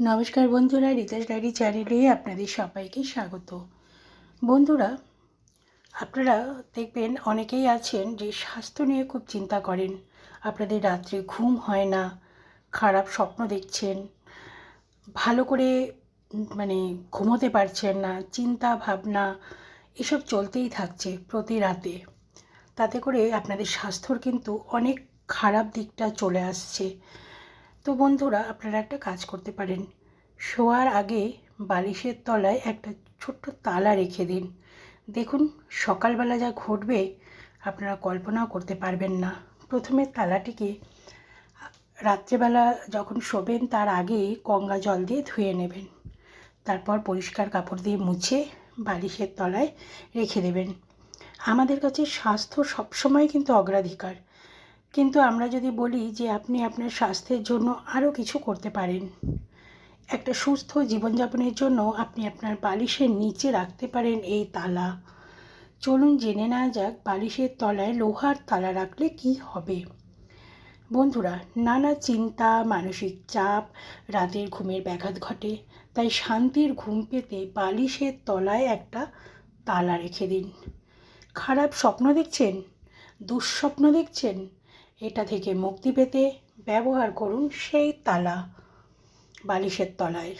নমস্কার বন্ধুরা রিতাস ডায়েরি চ্যানেলে আপনাদের সবাইকে স্বাগত। বন্ধুরা, আপনারা দেখবেন অনেকেই আছেন যে স্বাস্থ্য নিয়ে খুব চিন্তা করেন। আপনাদের রাত্রে ঘুম হয় না, খারাপ স্বপ্ন দেখছেন, ভালো করে মানে ঘুমোতে পারছেন না, চিন্তা ভাবনা, এসব চলতেই থাকছে প্রতি রাতে। তাতে করে আপনাদের স্বাস্থ্যর কিন্তু অনেক খারাপ দিকটা চলে আসছে। তো বন্ধুরা, আপনারা একটা কাজ করতে পারেন। শোয়ার আগে বালিশের তলায় একটা ছোট্ট তালা রেখে দিন। দেখুন, সকালবেলা যা ঘটবে, আপনারা কল্পনাও করতে পারবেন না। প্রথমে তালাটিকে রাত্রেবেলা যখন শোবেন, তার আগে গঙ্গা জল দিয়ে ধুয়ে নেবেন। তারপর পরিষ্কার কাপড় দিয়ে মুছে বালিশের তলায় রেখে দেবেন। আমাদের কাছে স্বাস্থ্য সবসময় কিন্তু অগ্রাধিকার। কিন্তু আমরা যদি বলি যে আপনি আপনার স্বাস্থ্যের জন্য আরও কিছু করতে পারেন। একটা সুস্থ জীবনযাপনের জন্য আপনি আপনার বালিশের নিচে রাখতে পারেন এই তালা। চলুন জেনে নেওয়া যাক বালিশের তলায় লোহার তালা রাখলে কি হবে। বন্ধুরা, নানা চিন্তা, মানসিক চাপ, রাতের ঘুমের ব্যাঘাত ঘটে। তাই শান্তির ঘুম পেতে বালিশের তলায় একটা তালা রেখে দিন। খারাপ স্বপ্ন দেখছেন? দুঃস্বপ্ন দেখছেন? এটা থেকে মুক্তি পেতে ব্যবহার করুন সেই তালা বালিশের তলায়।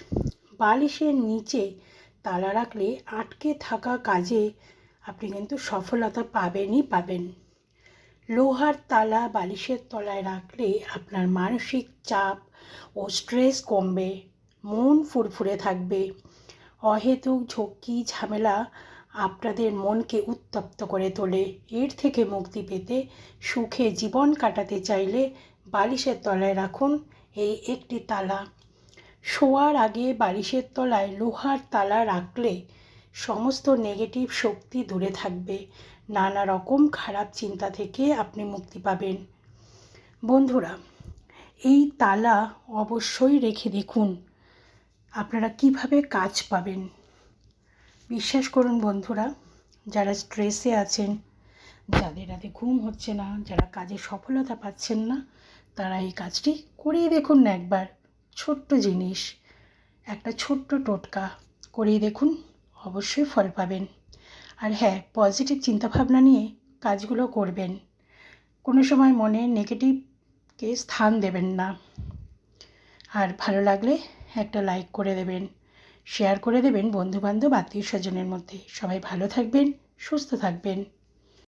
বালিশের নিচে তালা রাখলে আটকে থাকা কাজে আপনি কিন্তু সফলতা পাবেনই পাবেন। লোহার তালা বালিশের তলায় রাখলে আপনার মানসিক চাপ ও স্ট্রেস কমবে, মন ফুরফুরে থাকবে। অহেতুক ঝক্কি, ঝামেলা আপনাদের মনকে উত্তপ্ত করে তোলে। এর থেকে মুক্তি পেতে সুখে জীবন কাটাতে চাইলে বালিশের তলায় রাখুন এই একটি তালা। শোয়ার আগে বালিশের তলায় লোহার তালা রাখলে সমস্ত নেগেটিভ শক্তি দূরে থাকবে। নানা রকম খারাপ চিন্তা থেকে আপনি মুক্তি পাবেন। বন্ধুরা, এই তালা অবশ্যই রেখে দেখুন। আপনারা কীভাবে কাজ পাবেন? বিশ্বাস করুন বন্ধুরা, যারা স্ট্রেসে আছেন, যাদের রাতে ঘুম হচ্ছে না, যারা কাজে সফলতা পাচ্ছেন না, তারা এই কাজটি করেই দেখুন না একবার। ছোট্ট জিনিস, একটা ছোট্ট টোটকা করিয়ে দেখুন, অবশ্যই ফল পাবেন। আর হ্যাঁ পজিটিভ চিন্তাভাবনা নিয়ে কাজগুলো করবেন। কোনো সময় মনে নেগেটিভকে স্থান দেবেন না। আর ভালো লাগলে একটা লাইক করে দেবেন। শেয়ার করে দেবেন বন্ধুবান্ধব আত্মীয় স্বজনের মধ্যে। সবাই ভালো থাকবেন সুস্থ থাকবেন।